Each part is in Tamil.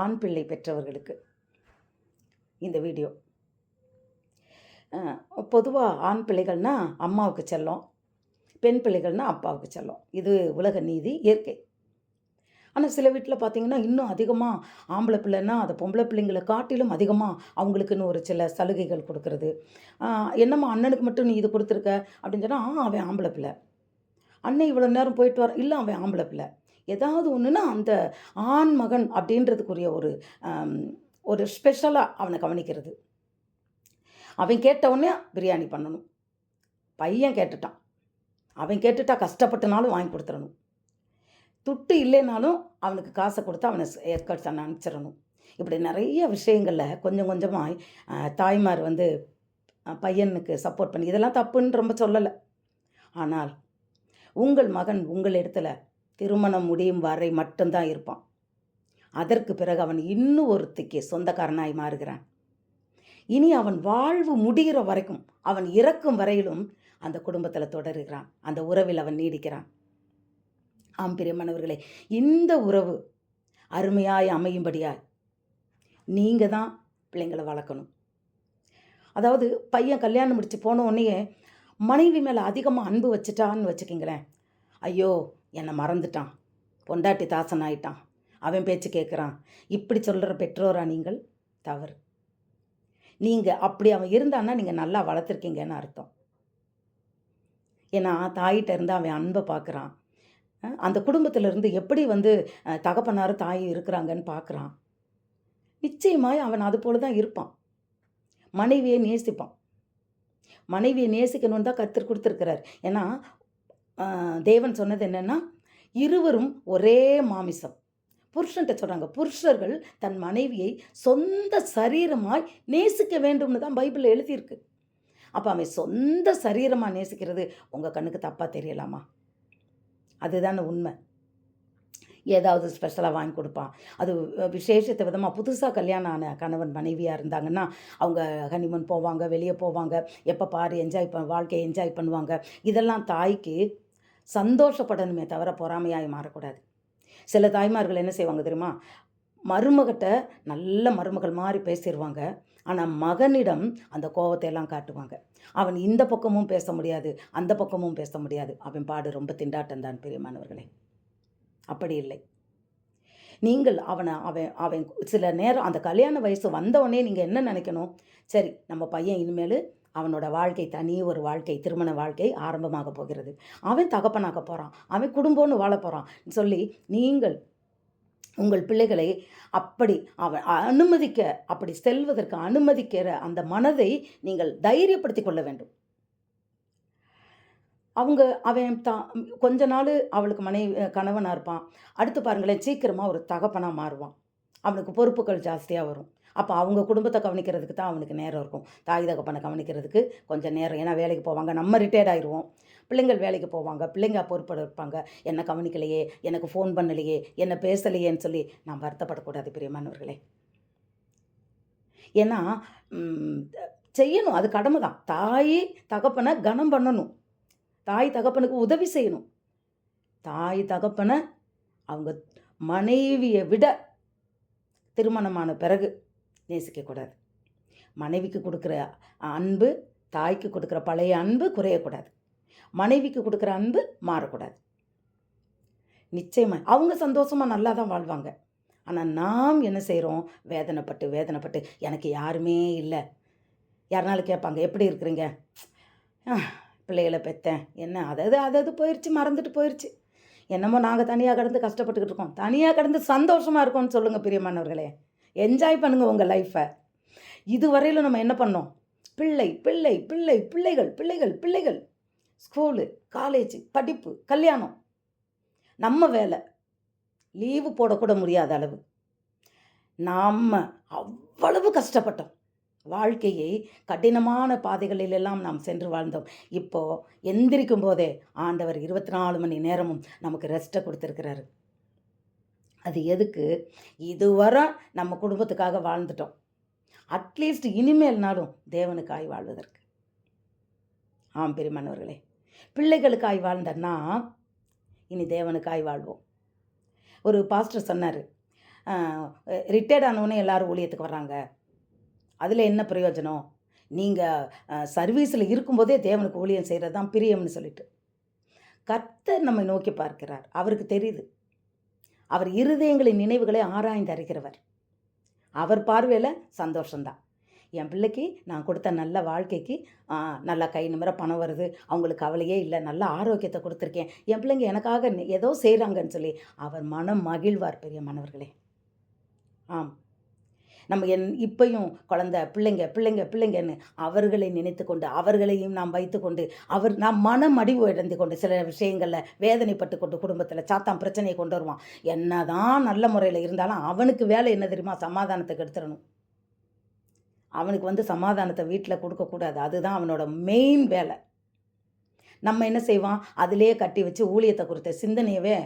ஆண் பிள்ளை பெற்றவர்களுக்கு இந்த வீடியோ. பொதுவாக ஆண் பிள்ளைகள்னா அம்மாவுக்கு செல்லம் பெண் பிள்ளைகள்னா அப்பாவுக்கு செல்லம். இது உலக நீதி இயற்கை. ஆனால் சில வீட்டில் பார்த்தீங்கன்னா இன்னும் அதிகமாக ஆம்பளை பிள்ளைன்னா அதை பொம்பளை பிள்ளைங்களை காட்டிலும் அதிகமாக அவங்களுக்குன்னு ஒரு சில சலுகைகள் கொடுக்கறது. என்னம்மா அண்ணனுக்கு மட்டும் நீ இது கொடுத்துருக்க? அப்படின்னு சொன்னால் ஆ அவன் ஆம்பளை பிள்ளை. அண்ணன் இவ்வளோ நேரம் போயிட்டு வர இல்லை அவன் ஆம்பளை பிள்ளை. ஏதாவது ஒன்றுனா அந்த ஆண் மகன் அப்படின்றதுக்குரிய ஒரு ஒரு ஸ்பெஷலாக அவனை கவனிக்கிறது. அவன் கேட்டவுடனே பிரியாணி பண்ணணும். பையன் கேட்டுட்டான். அவன் கேட்டுட்டா கஷ்டப்பட்டனாலும் வாங்கி கொடுத்துடணும். துட்டு இல்லைனாலும் அவனுக்கு காசை கொடுத்து அவனை ஏற்காடு அனுப்பிச்சிடணும். இப்படி நிறைய விஷயங்களில் கொஞ்சம் கொஞ்சமாக தாய்மார் வந்து பையனுக்கு சப்போர்ட் பண்ணி இதெல்லாம் தப்புன்னு ரொம்ப சொல்லலை. ஆனால் உங்கள் மகன் உங்கள் இடத்துல திருமணம் முடியும் வரை மட்டும்தான் இருப்பான். அதற்கு பிறகு அவன் இன்னும் ஒருத்திக்கு சொந்தக்காரனாய் மாறுகிறான். இனி அவன் வாழ்வு முடிகிற வரைக்கும் அவன் இறக்கும் வரையிலும் அந்த குடும்பத்தில் தொடருகிறான். அந்த உறவில் அவன் நீடிக்கிறான். ஆம் பிரியமானவர்களே இந்த உறவு அருமையாய் அமையும்படியாய் நீங்கள் தான் பிள்ளைங்களை வளர்க்கணும். அதாவது பையன் கல்யாணம் முடிச்சு போன உடனே மனைவி மேலே அதிகமாக அன்பு வச்சுட்டான்னு வச்சுக்கிங்களேன். ஐயோ என்னை மறந்துட்டான். பொண்டாட்டி தாசன் ஆயிட்டான். அவன் பேச்சு கேட்குறான் இப்படி சொல்கிற பெற்றோரா நீங்கள்? தவறு. நீங்கள் அப்படி அவன் இருந்தான்னா நீங்கள் நல்லா வளர்த்துருக்கீங்கன்னு அர்த்தம். ஏன்னா தாயிட்ட இருந்து அவன் அன்பை பார்க்குறான் அந்த குடும்பத்துல இருந்து எப்படி வந்து தகப்பனார் தகப்பனாரும் தாயும் இருக்கிறாங்கன்னு பார்க்குறான் நிச்சயமாய் அவன் அது போல தான் இருப்பான். மனைவியை நேசிப்பான். மனைவியை நேசிக்கணும்னு தான் கற்றுக் கொடுத்துருக்கிறார். ஏன்னா தேவன் சொன்னது என்னென்னா இருவரும் ஒரே மாமிசம். புருஷன்ட்ட சொல்கிறாங்க புருஷர்கள் தன் மனைவியை சொந்த சரீரமாய் நேசிக்க வேண்டும்னு தான் பைபிளில் எழுதியிருக்கு. அப்போ அவன் சொந்த சரீரமாக நேசிக்கிறது உங்கள் கண்ணுக்கு தப்பாக தெரியலாமா? அதுதானே உண்மை. ஏதாவது ஸ்பெஷலாக வாங்கி கொடுப்பான். அது விசேஷத்தை விதமாக புதுசாக கல்யாணம் ஆன கணவன் மனைவியாக இருந்தாங்கன்னா அவங்க ஹனிமூன் போவாங்க வெளியே போவாங்க எப்போ பாரு என்ஜாய் ப வாழ்க்கையை என்ஜாய் பண்ணுவாங்க. இதெல்லாம் தாய்க்கு சந்தோஷப்படணுமே தவிர பொறாமையாய் மாறக்கூடாது. சில தாய்மார்கள் என்ன செய்வாங்க தெரியுமா? மருமகிட்ட நல்ல மருமகள் மாதிரி பேசிடுவாங்க ஆனால் மகனிடம் அந்த கோவத்தை எல்லாம் காட்டுவாங்க. அவன் இந்த பக்கமும் பேச முடியாது அந்த பக்கமும் பேச முடியாது. அவன் பாடு ரொம்ப திண்டாட்டம் தான் பெரியமானவர்களே. அப்படி இல்லை. நீங்கள் அவனை அவன் அவன் சில நேரம் அந்த கல்யாண வயசு வந்தவொடனே நீங்கள் என்ன நினைக்கணும்? சரி நம்ம பையன் இனிமேல் அவனோட வாழ்க்கை தனி ஒரு வாழ்க்கை திருமண வாழ்க்கை ஆரம்பமாக போகிறது. அவன் தகப்பனாக்க போகிறான் அவன் குடும்பம்னு வாழ போகிறான் சொல்லி நீங்கள் உங்கள் பிள்ளைகளை அப்படி அவன் அனுமதிக்க அப்படி செல்வதற்கு அனுமதிக்கிற அந்த மனதை நீங்கள் தைரியப்படுத்தி கொள்ள வேண்டும். அவங்க அவன் தான் கொஞ்ச நாள் அவளுக்கு மனைவி கணவனாக இருப்பான். அடுத்து பாருங்களேன் சீக்கிரமாக ஒரு தகப்பனாக மாறுவான். அவனுக்கு பொறுப்புகள் ஜாஸ்தியாக வரும். அப்போ அவங்க குடும்பத்தை கவனிக்கிறதுக்கு தான் அவனுக்கு நேரம் இருக்கும். தாய் தகப்பனை கவனிக்கிறதுக்கு கொஞ்சம் நேரம். ஏன்னா வேலைக்கு போவாங்க. நம்ம ரிட்டையர்ட் ஆயிடுவோம் பிள்ளைங்கள் வேலைக்கு போவாங்க. பிள்ளைங்க பொறுப்பட இருப்பாங்க என்னை கவனிக்கலையே? எனக்கு ஃபோன் பண்ணலையே? என்னை பேசலையேன்னு சொல்லி நான் வருத்தப்படக்கூடாது பிரியமானவர்களே ஏன்னா செய்யணும். அது கடமை தான் தாய் தகப்பனை கனம் பண்ணணும். தாய் தகப்பனுக்கு உதவி செய்யணும். தாய் தகப்பனை அவங்க மனைவியை விட திருமணமான பிறகு நேசிக்கக்கூடாது மனைவிக்கு கொடுக்குற அன்பு தாய்க்கு கொடுக்குற பழைய அன்பு குறையக்கூடாது மனைவிக்கு கொடுக்குற அன்பு மாறக்கூடாது. நிச்சயமாக அவங்க சந்தோஷமாக நல்லா தான் வாழ்வாங்க. ஆனால் நாம் என்ன செய்கிறோம் வேதனைப்பட்டு வேதனைப்பட்டு எனக்கு யாருமே இல்லை. யாருனாலும் கேட்பாங்க எப்படி இருக்கிறீங்க? பிள்ளைகளை பெற்றேன். என்ன அதாவது அதாவது போயிடுச்சு மறந்துட்டு போயிடுச்சு என்னமோ நாங்கள் தனியாக கடந்து கஷ்டப்பட்டுக்கிட்டு இருக்கோம். தனியாக கடந்து சந்தோஷமாக இருக்கோம்னு சொல்லுங்கள் பிரியமானவர்களே. என்ஜாய் பண்ணுங்கள் உங்கள் லைஃப்பை இதுவரையிலும் நம்ம என்ன பண்ணோம்? பிள்ளை பிள்ளை பிள்ளை பிள்ளைகள் பிள்ளைகள் பிள்ளைகள். ஸ்கூலு காலேஜ் படிப்பு கல்யாணம். நம்ம வேலை. லீவு போடக்கூட முடியாத அளவு. நாம் அவ்வளவு கஷ்டப்பட்டோம். வாழ்க்கையை கடினமான பாதைகளிலெல்லாம் நாம் சென்று வாழ்ந்தோம். இப்போ எந்திரிக்கும் போதே ஆண்டவர் இருபத்தி நாலு மணி நேரமும் நமக்கு ரெஸ்ட்டை கொடுத்துருக்கிறாரு. அது எதுக்கு? இதுவரை நம்ம குடும்பத்துக்காக வாழ்ந்துட்டோம். அட்லீஸ்ட் இனிமேல்னாலும் தேவனுக்காய் வாழ்வதற்கு. ஆம் பெருமானவர்களே பிள்ளைகளுக்காய் வாழ்ந்தன்னா இனி தேவனுக்காய் வாழ்வோம். ஒரு பாஸ்டர் சொன்னார் ரிட்டையர்ட் ஆனவுடனே எல்லோரும் ஊழியத்துக்கு வர்றாங்க. அதில் என்ன பிரயோஜனம்? நீங்கள் சர்வீஸில் இருக்கும்போதே தேவனுக்கு ஊழியம் செய்கிறது தான் பிரியம்னு சொல்லிட்டு. கர்த்தர் நம்மை நோக்கி பார்க்கிறார். அவருக்கு தெரியுது. அவர் இருதயங்களின் நினைவுகளை ஆராய்ந்து அறிகிறவர். அவர் பார்வையில் சந்தோஷம்தான். என் பிள்ளைக்கு நான் கொடுத்த நல்ல வாழ்க்கைக்கு நல்லா கை நிமிர பணம் வருது. அவங்களுக்கு கவலையே இல்லை. நல்ல ஆரோக்கியத்தை கொடுத்துருக்கேன். என் பிள்ளைங்க எனக்காக ஏதோ செய்கிறாங்கன்னு சொல்லி அவர் மனம் மகிழ்வார் பெரிய மாணவர்களே. ஆம். நம்ம என் இப்பையும் குழந்த பிள்ளைங்க பிள்ளைங்க பிள்ளைங்கன்னு அவர்களை நினைத்து கொண்டு அவர்களையும் நாம் வைத்துக்கொண்டு அவர் நாம் மனம் அடிவு இழந்து கொண்டு சில விஷயங்களில் வேதனைப்பட்டு கொண்டு குடும்பத்தில் சாத்தான் பிரச்சனையை கொண்டு வருவான். என்னதான் நல்ல முறையில் இருந்தாலும் அவனுக்கு வேலை என்ன தெரியுமா? சமாதானத்தை கெடுத்துடணும். அவனுக்கு வந்து சமாதானத்தை வீட்டில் கொடுக்கக்கூடாது அதுதான் அவனோட மெயின் வேலை. நம்ம என்ன செய்வோம்? அதிலே கட்டி வச்சு ஊழியத்தை குறித்த சிந்தனையவே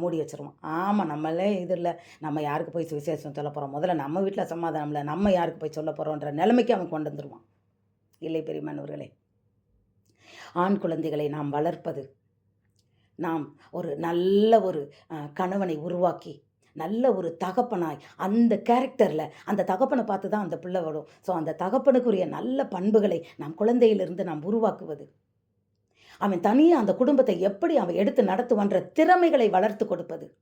மூடி வச்சுருவோம். ஆமாம் நம்மளே இது இல்லை. நம்ம யாருக்கு போய் சுவிசேஷம் சொல்ல போகிறோம் முதல்ல நம்ம வீட்டில் சமாதானம் இல்லை. நம்ம யாருக்கு போய் சொல்ல போகிறோன்ற நிலைமைக்கு அவன் கொண்டு வந்துடுவான் இல்லை பெரியமானவர்களே ஆண் குழந்தைகளை நாம் வளர்ப்பது நாம் ஒரு நல்ல ஒரு கணவனை உருவாக்கி நல்ல ஒரு தகப்பனாய் அந்த கேரக்டரில் அந்த தகப்பனை பார்த்து தான் அந்த பிள்ளை வரும். ஸோ அந்த தகப்பனுக்குரிய நல்ல பண்புகளை நாம் குழந்தையிலிருந்து நாம் உருவாக்குவது. அவன் தனியாக அந்த குடும்பத்தை எப்படி அவன் எடுத்து நடத்துவான்ற திறமைகளை வளர்த்து கொடுப்பது.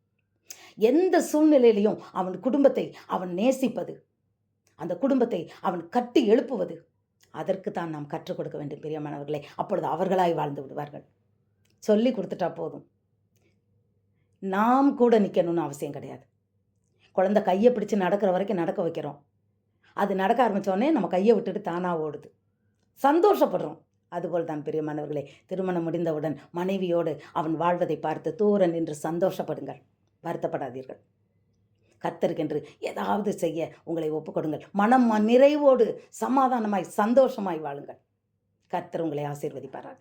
எந்த சூழ்நிலையிலையும் அவன் குடும்பத்தை அவன் நேசிப்பது. அந்த குடும்பத்தை அவன் கட்டி எழுப்புவது. அதற்கு தான் நாம் கற்றுக் கொடுக்க வேண்டும் பிரியமானவர்களை. அப்பொழுது அவர்களாய் வாழ்ந்து விடுவார்கள். சொல்லி கொடுத்துட்டா போதும். நாம் கூட நிற்கணும்னு அவசியம் கிடையாது. குழந்தை கையை பிடிச்சு நடக்கிற வரைக்கும் நடக்க வைக்கிறோம். அது நடக்க ஆரம்பித்தோடனே நம்ம கையை விட்டுட்டு தானாக ஓடுது. சந்தோஷப்படுறோம். அதுபோல் தான் பிரியமானவர்களே திருமணம் முடிந்தவுடன் மனைவியோடு அவன் வாழ்வதை பார்த்து தூர நின்று சந்தோஷப்படுங்கள். வருத்தப்படாதீர்கள். கத்தருக்கென்று ஏதாவது செய்ய உங்களை ஒப்புக்கொடுங்கள். மனம் நிறைவோடு சமாதானமாய் சந்தோஷமாய் வாழுங்கள். கர்த்தர் உங்களை ஆசீர்வதிப்பாராக.